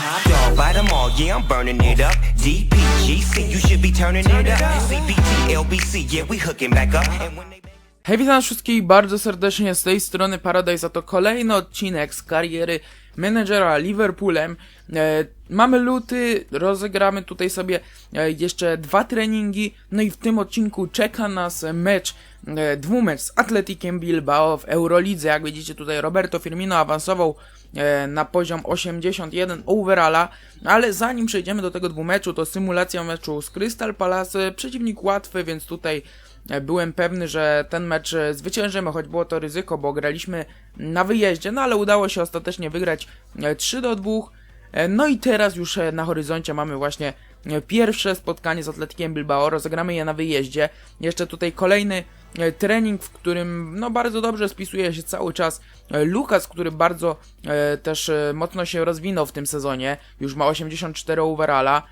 Top dog, bite 'em all, yeah, I'm burning it up. DPGC, you should be turning it up. LBC, yeah, we hooking back up. Hej, witam wszystkich bardzo serdecznie z tej strony Paradise, a to kolejny odcinek z kariery menedżera Liverpoolem. E, mamy luty, rozegramy tutaj sobie e, jeszcze dwa treningi, no i w tym odcinku czeka nas mecz, e, dwumecz z Atletikiem Bilbao w Eurolidze. Jak widzicie tutaj Roberto Firmino awansował na poziom 81 overalla, ale zanim przejdziemy do tego dwumeczu, to symulacja meczu z Crystal Palace, przeciwnik łatwy, więc tutaj E, Byłem pewny, że ten mecz e, zwyciężymy, choć było to ryzyko, bo graliśmy na wyjeździe, no ale udało się ostatecznie wygrać e, 3 do 2. E, No i teraz już e, na horyzoncie mamy właśnie e, pierwsze spotkanie z Atletikiem Bilbao, rozegramy je na wyjeździe. Jeszcze tutaj kolejny e, trening, w którym no bardzo dobrze spisuje się cały czas e, Lukas, który bardzo e, też e, mocno się rozwinął w tym sezonie, już ma 84 overalla.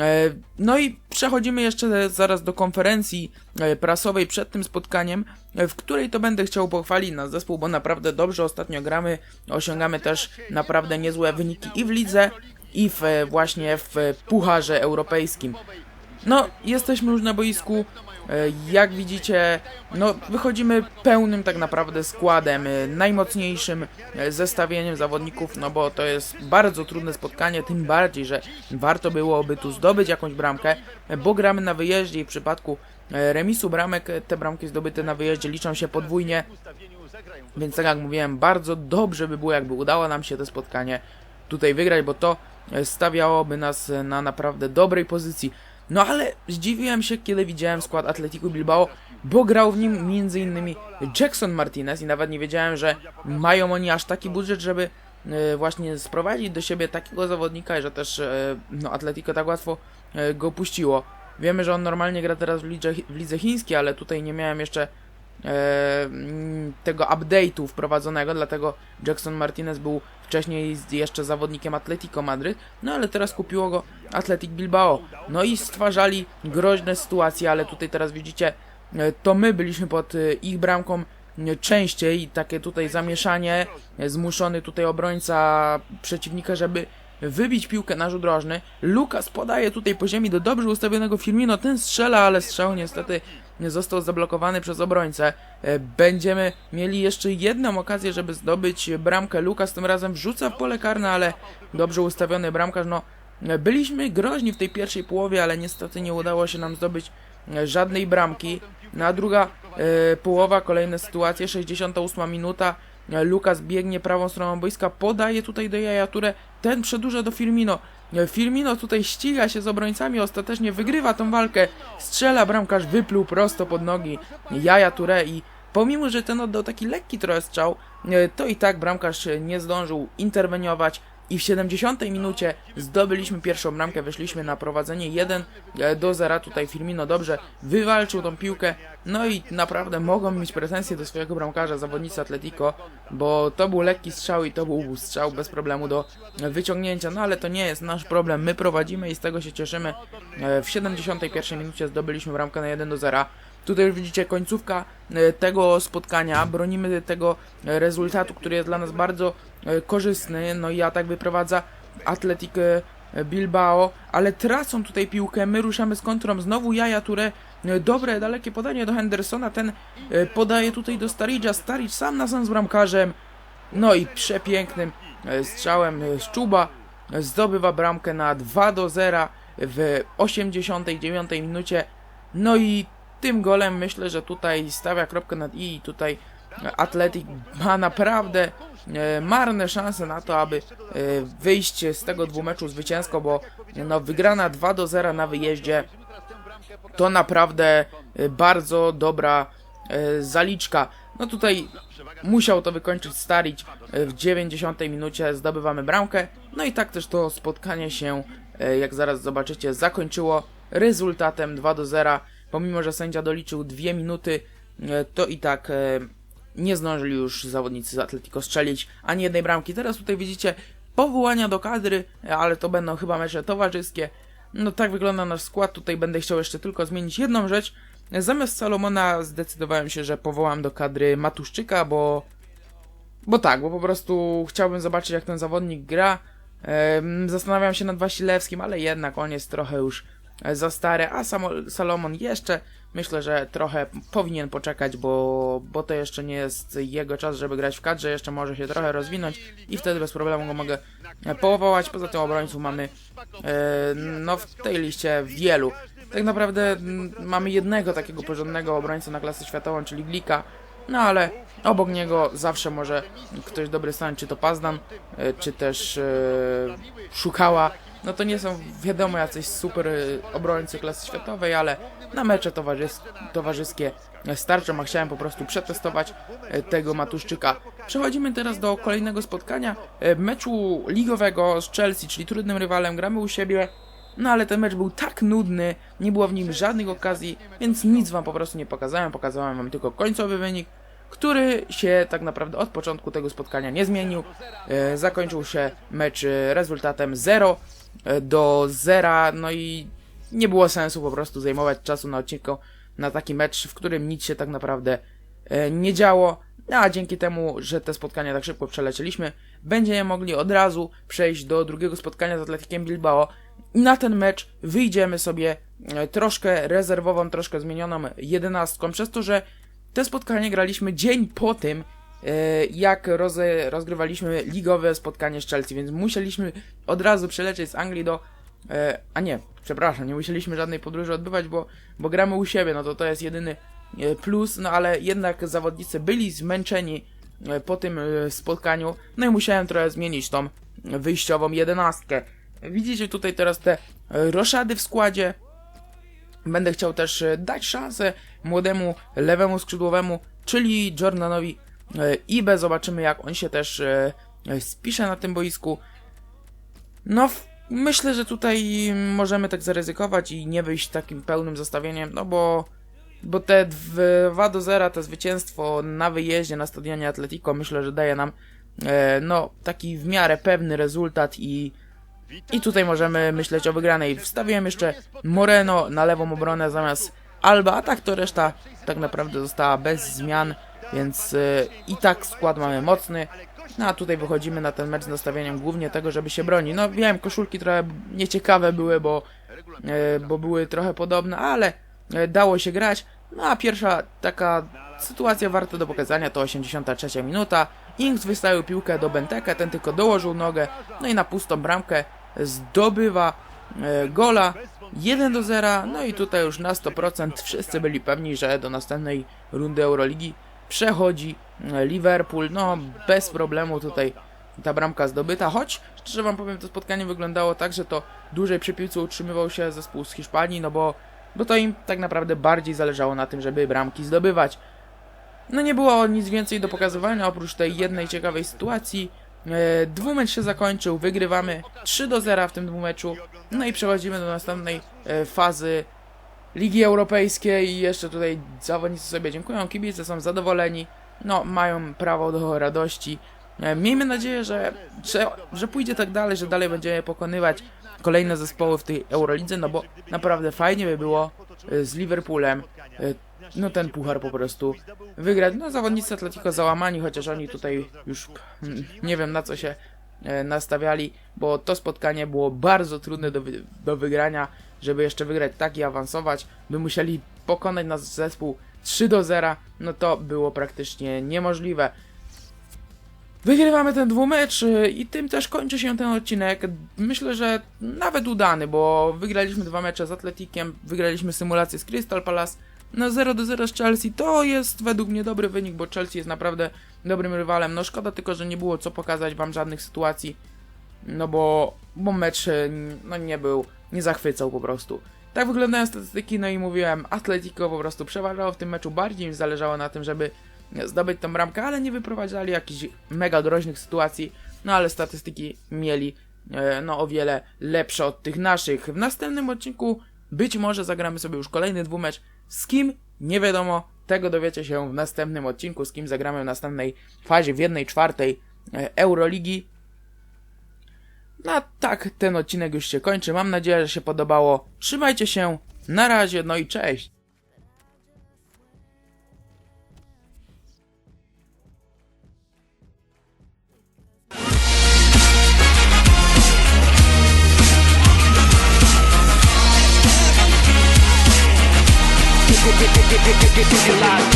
E, No i przechodzimy jeszcze zaraz do konferencji e, prasowej przed tym spotkaniem, e, w której to będę chciał pochwalić nasz zespół, bo naprawdę dobrze ostatnio gramy, osiągamy też naprawdę niezłe wyniki i w lidze, i w, e, właśnie w pucharze europejskim. No, jesteśmy już na boisku. E, Jak widzicie, no, wychodzimy pełnym tak naprawdę składem, e, najmocniejszym e, zestawieniem zawodników, no bo to jest bardzo trudne spotkanie, tym bardziej, że warto byłoby tu zdobyć jakąś bramkę, bo gramy na wyjeździe i w przypadku remisu bramek te bramki zdobyte na wyjeździe liczą się podwójnie, więc tak jak mówiłem, bardzo dobrze by było, jakby udało nam się to spotkanie tutaj wygrać, bo to stawiałoby nas na naprawdę dobrej pozycji. No ale zdziwiłem się, kiedy widziałem skład Atletico Bilbao, bo grał w nim m.in. Jackson Martinez i nawet nie wiedziałem, że mają oni aż taki budżet, żeby e, właśnie sprowadzić do siebie takiego zawodnika że też e, no, Atletico tak łatwo e, go puściło. Wiemy, że on normalnie gra teraz w lidze, w lidze chińskiej, ale tutaj nie miałem jeszcze tego update'u wprowadzonego, dlatego Jackson Martinez był wcześniej jeszcze zawodnikiem Atletico Madryt, no ale teraz kupiło go Atletic Bilbao. No i stwarzali groźne sytuacje, ale tutaj teraz widzicie, e, to my byliśmy pod e, ich bramką e, częściej, takie tutaj zamieszanie, e, zmuszony tutaj obrońca przeciwnika, żeby wybić piłkę na rzut rożny. Lukas podaje tutaj po ziemi do dobrze ustawionego Firmino, ten strzela, ale strzał niestety został zablokowany przez obrońcę. E, Będziemy mieli jeszcze jedną okazję, żeby zdobyć bramkę. Lukas tym razem wrzuca w pole karne, ale dobrze ustawiony bramkarz. No, byliśmy groźni w tej pierwszej połowie, ale niestety nie udało się nam zdobyć e, żadnej bramki. Na druga e, połowa, kolejne sytuacje, 68 minuta. E, Lukas biegnie prawą stroną boiska, podaje tutaj do Jaja Touré, ten przedłuża do Firmino. Firmino tutaj ściga się z obrońcami, ostatecznie wygrywa tą walkę, strzela, bramkarz wypluł prosto pod nogi Jaja Touré i pomimo, że ten oddał taki lekki trochę strzał, e, to i tak bramkarz nie zdążył interweniować i w 70 minucie zdobyliśmy pierwszą bramkę, wyszliśmy na prowadzenie 1 do 0. Tutaj Firmino dobrze wywalczył tą piłkę. No i naprawdę mogą mieć pretensje do swojego bramkarza, zawodnicy Atletico, bo to był lekki strzał i to był strzał bez problemu do wyciągnięcia. No ale to nie jest nasz problem, my prowadzimy i z tego się cieszymy. E, W 71 minucie zdobyliśmy bramkę na 1 do 0. Tutaj widzicie końcówka e, tego spotkania. Bronimy tego e, rezultatu, który jest dla nas bardzo e, korzystny. No i atak wyprowadza Atletic Bilbao, ale tracą tutaj piłkę. My ruszamy z kontrą. Znowu Jaja Touré. E, Dobre, dalekie podanie do Hendersona. Ten podaje tutaj do Staricza. Staric sam na sam z bramkarzem. No i przepięknym strzałem Szczuba zdobywa bramkę na 2 do 0 w 89 minucie. No i tym golem myślę, że tutaj stawia kropkę nad i i tutaj Atletic ma naprawdę e, marne szanse na to, aby e, wyjść z tego dwumeczu zwycięsko, bo no, wygrana 2 do 0 na wyjeździe to naprawdę e, bardzo dobra zaliczka. No tutaj musiał to wykończyć Starić w 90 minucie, zdobywamy bramkę. No i tak też to spotkanie się, jak zaraz zobaczycie, zakończyło rezultatem 2 do 0. Pomimo, że sędzia doliczył 2 minuty, e, to i tak e, nie zdążyli już zawodnicy z Atletico strzelić ani jednej bramki. Teraz tutaj widzicie powołania do kadry, e, ale to będą chyba mecze towarzyskie. No tak wygląda nasz skład. Tutaj będę chciał jeszcze tylko zmienić jedną rzecz. Zamiast Salomona zdecydowałem się, że powołam do kadry Matuszczyka, bo... Bo tak, bo po prostu chciałbym zobaczyć jak ten zawodnik gra. Em, Zastanawiam się nad Wasilewskim, ale jednak on jest trochę już e, za stary, a Salomon jeszcze myślę, że trochę powinien poczekać, bo, bo to jeszcze nie jest jego czas, żeby grać w kadrze, jeszcze może się trochę rozwinąć i wtedy bez problemu go mogę e, powołać. Poza tym obrońców mamy e, no w tej liście wielu. Tak naprawdę mamy jednego takiego porządnego obrońcę na klasę światową, czyli Glika, no ale obok niego zawsze może ktoś dobry stanąć, czy to Pazdan, e, czy też Szukała. No to nie są wiadomo jacyś super e, obrońcy klasy światowej, ale na mecze towarzys towarzyskie starczą, a chciałem po prostu przetestować e, tego Matuszczyka. Przechodzimy teraz do kolejnego spotkania, e, meczu ligowego z Chelsea, czyli trudnym rywalem, gramy u siebie. No ale ten mecz był tak nudny, nie było w nim żadnych okazji, więc nic wam po prostu nie pokazałem. Pokazałem wam tylko końcowy wynik, który się tak naprawdę od początku tego spotkania nie zmienił. E, zakończył się mecz rezultatem 0 e, do 0, no i nie było sensu po prostu zajmować czasu na odcinku na taki mecz, w którym nic się tak naprawdę e, nie działo. A dzięki temu, że te spotkania tak szybko przelecieliśmy, będziemy mogli od razu przejść do drugiego spotkania z Atletikiem Bilbao. Na ten mecz wyjdziemy sobie e, troszkę rezerwową, troszkę zmienioną jedenastką, przez to, że te spotkanie graliśmy dzień po tym, e, jak roze, rozgrywaliśmy ligowe spotkanie z Chelsea, więc musieliśmy od razu przelecieć z Anglii do. E, a nie, przepraszam, nie musieliśmy żadnej podróży odbywać, bo, bo gramy u siebie, no to to jest jedyny e, plus, no ale jednak zawodnicy byli zmęczeni e, po tym e, spotkaniu, no i musiałem trochę zmienić tą wyjściową jedenastkę. Widzicie tutaj teraz te e, roszady w składzie, Będę chciał też e, dać szansę młodemu lewemu skrzydłowemu, czyli Jordanowi e, Ibe. Zobaczymy, jak on się też e, e, spisze na tym boisku. No, myślę, że tutaj możemy tak zaryzykować i nie wyjść takim pełnym zestawieniem, no bo, bo te 2 do 0, to zwycięstwo na wyjeździe na stadionie Atletico, myślę, że daje nam e, no, taki w miarę pewny rezultat i i tutaj możemy myśleć o wygranej. Wstawiłem jeszcze Moreno na lewą obronę zamiast Alba, a tak to reszta tak naprawdę została bez zmian, więc y, i tak skład mamy mocny. No a tutaj wychodzimy na ten mecz z nastawieniem głównie tego, żeby się broni. No wiem, koszulki trochę nieciekawe były, bo, y, bo były trochę podobne, ale y, dało się grać. No a pierwsza taka sytuacja warta do pokazania to 83 minuta. Inks wystawił piłkę do Benteke, ten tylko dołożył nogę, no i na pustą bramkę zdobywa gola 1 do 0. No i tutaj już na 100% wszyscy byli pewni, że do następnej rundy Euroligi przechodzi e, Liverpool. No bez problemu tutaj ta bramka zdobyta, choć szczerze wam powiem, to spotkanie wyglądało tak, że to dłużej przy piłce utrzymywał się zespół z Hiszpanii, no bo, bo to im tak naprawdę bardziej zależało na tym, żeby bramki zdobywać. No nie było nic więcej do pokazywania oprócz tej jednej ciekawej sytuacji. E, dwumecz się zakończył, wygrywamy 3 do 0 w tym dwumeczu. No i przechodzimy do następnej e, fazy Ligi Europejskiej i jeszcze tutaj zawodnicy sobie dziękują, kibice są zadowoleni, no mają prawo do radości. E, miejmy nadzieję, że, że, że pójdzie tak dalej, że dalej będziemy pokonywać kolejne zespoły w tej Eurolidze, no bo naprawdę fajnie by było e, z Liverpoolem e, no ten puchar po prostu wygrać. No zawodnicy Atletico załamani, chociaż oni tutaj już mm, nie wiem na co się nastawiali, bo to spotkanie było bardzo trudne do, do wygrania, żeby jeszcze wygrać tak i awansować, by musieli pokonać nasz zespół 3 do 0, no to było praktycznie niemożliwe. Wygrywamy ten dwumecz y, i tym też kończy się ten odcinek. Myślę, że nawet udany, bo wygraliśmy dwa mecze z Atletikiem, wygraliśmy symulację z Crystal Palace. No 0 do 0 z Chelsea to jest według mnie dobry wynik, bo Chelsea jest naprawdę dobrym rywalem. No szkoda tylko, że nie było co pokazać wam żadnych sytuacji, no bo, bo mecz y, no nie był, nie zachwycał po prostu. Tak wyglądają statystyki, no i mówiłem, Atletico po prostu przeważało w tym meczu, bardziej im zależało na tym, żeby zdobyć tą bramkę, ale nie wyprowadzali jakichś mega groźnych sytuacji, no ale statystyki mieli e, no o wiele lepsze od tych naszych. W następnym odcinku być może zagramy sobie już kolejny dwumecz, z kim nie wiadomo, tego dowiecie się w następnym odcinku, z kim zagramy w następnej fazie, w jednej czwartej e, Euroligi. No a tak, ten odcinek już się kończy. Mam nadzieję, że się podobało. Trzymajcie się, na razie, no i cześć! Get, get, get, get, get, get, get, get, get,